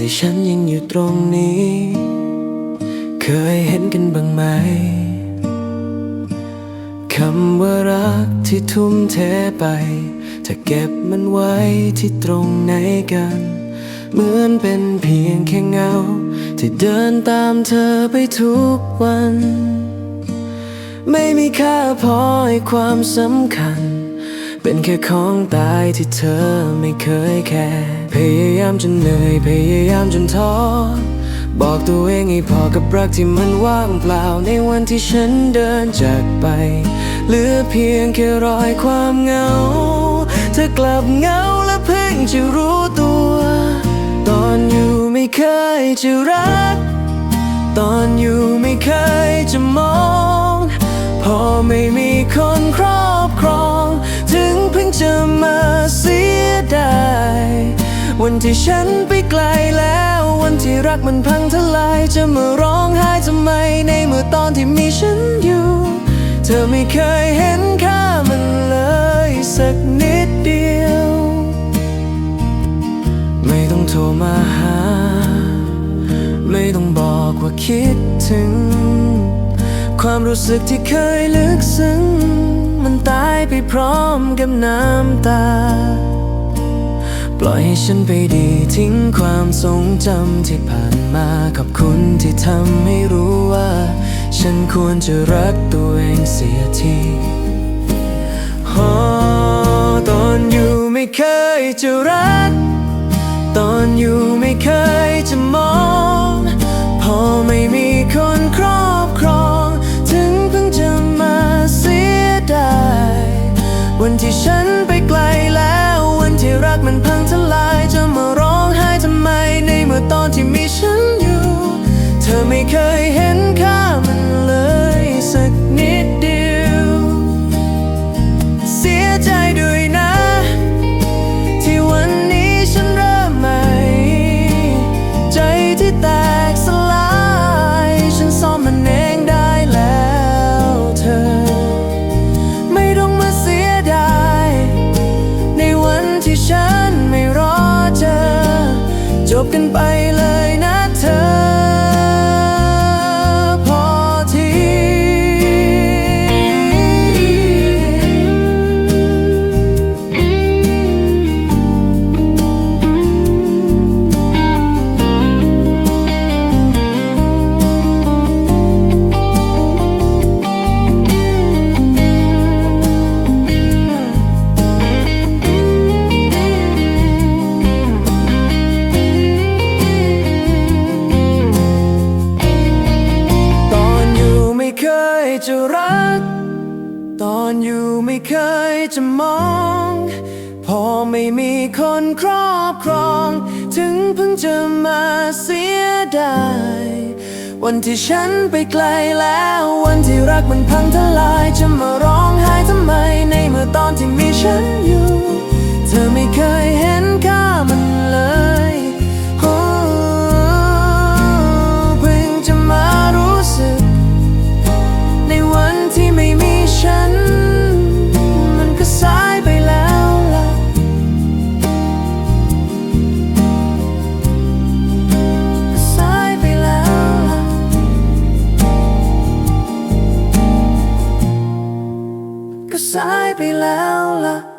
ที่ฉันยังอยู่ตรงนี้ เคยเห็นกันบ้างไหม คำว่ารักที่ทุ่มเทไป ถ้าเก็บมันไว้ที่ตรงไหนกัน เหมือนเป็นเพียงแค่เงา ที่เดินตามเธอไปทุกวัน ไม่มีค่าพอให้ความสำคัญ เป็นแค่ของตายที่เธอไม่เคยแคร์ พยายามจนเหนื่อยพยายามจนท้อบอกตัวเองให้พอกับรักที่มันว่างเปล่าในวันที่ฉันเดินจากไป เหลือเพียงแค่รอยความเหงาเธอกลับเหงาและเพิ่งจะรู้ตัว ตอนอยู่ไม่เคยจะรัก ตอนอยู่ไม่เคยจะมอง พอไม่มีคนครอบครอง ถึงเพิ่งจะมาเสียดาย วันที่ฉันไปไกลแล้ว วันที่รักมันพังทลาย จะมาร้องไห้ทำไม ในเมื่อตอนที่มีฉันอยู่ เธอไม่เคยเห็นค่ามันเลยสักนิดเดียว ไม่ต้องโทรมาหา ไม่ต้องบอกว่าคิดถึง ความรู้สึกที่เคยลึกซึ้ง มันตายไปพร้อมกับน้ำตา ล่อยให้ฉันไปดีทิ้งความทรงจำที่ผ่านมา ขอบคุณที่ทำให้รู้ว่า ฉันควรจะรักตัวเองเสียทีโอตอนอยู่ไม่เคยจะรัก ตอนอยู่ไม่เคยจะมอง พอไม่มีคนครอบครอง ถึงเพิ่งจะมาเสียดายวันที่ฉันไปไกล ใจด้วยนะ ที่วันนี้ฉันเริ่มใหม่ ใจที่แตกสลาย ฉันซ่อมมันเองได้แล้วเธอ ไม่ต้องมาเสียดาย ในวันที่ฉันไม่รอเจอจบกันไปเลย เคยจะรัก ตอนอยู่ไม่เคยจะมอง พอไม่มีคนครอบครอง ถึงเพิ่งจะมาเสียดายวันที่ฉันไปไกลแล้ว วันที่รักมันพังทลายจะมาร้องไห้ทำไมในเมื่อตอนที่มีฉันอยู่ เธอไม่เคยเห็นค่ามัน ก็สายไปแล้วล่ะ